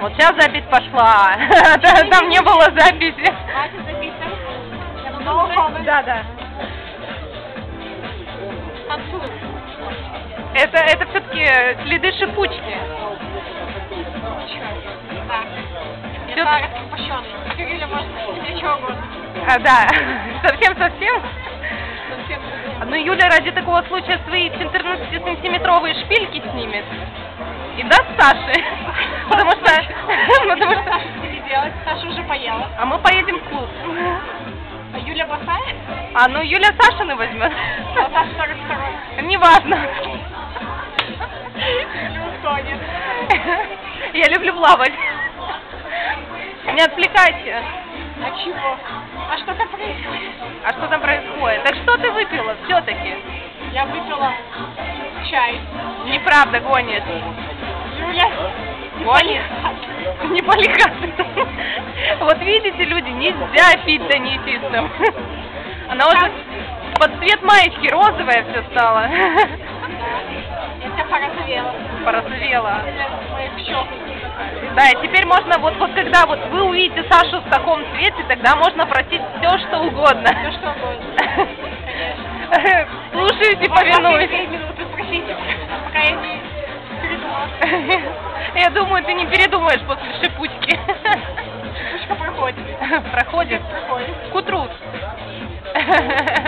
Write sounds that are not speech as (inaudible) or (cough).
Вот сейчас запись пошла. (laughs) Там не было записи. Буду Да, да. Это, это все-таки следы шипучки. Да. А, да. Совсем-совсем? (laughs) Совсем Ну, Юля ради такого случая свои 14-сантиметровые шпильки снимет. И даст Саше. (laughs) Потому что... А мы поедем в клуб. А Юля босая? А, ну Юля Сашины возьмет. А Саша 42 Неважно. Не утонет. Я люблю плавать. Не отвлекайся. А чего? А что там происходит? А что там происходит? Так что ты выпила все-таки? Я выпила чай. Неправда гонит. Юля, Гонит? Не поликаты. (laughs) Вот видите, люди, нельзя пить тонисистым. (laughs) Она уже под цвет маечки розовая все стала. я тебя порозовела. Да, и теперь можно, вот, вот когда вот вы увидите Сашу в таком цвете, тогда можно просить все, что угодно. Все что угодно. Конечно. (laughs) Слушайте, повинуюсь. Я думаю, ты не передумаешь после шипучки. Проходит (laughs) Проходит. к утру. (laughs)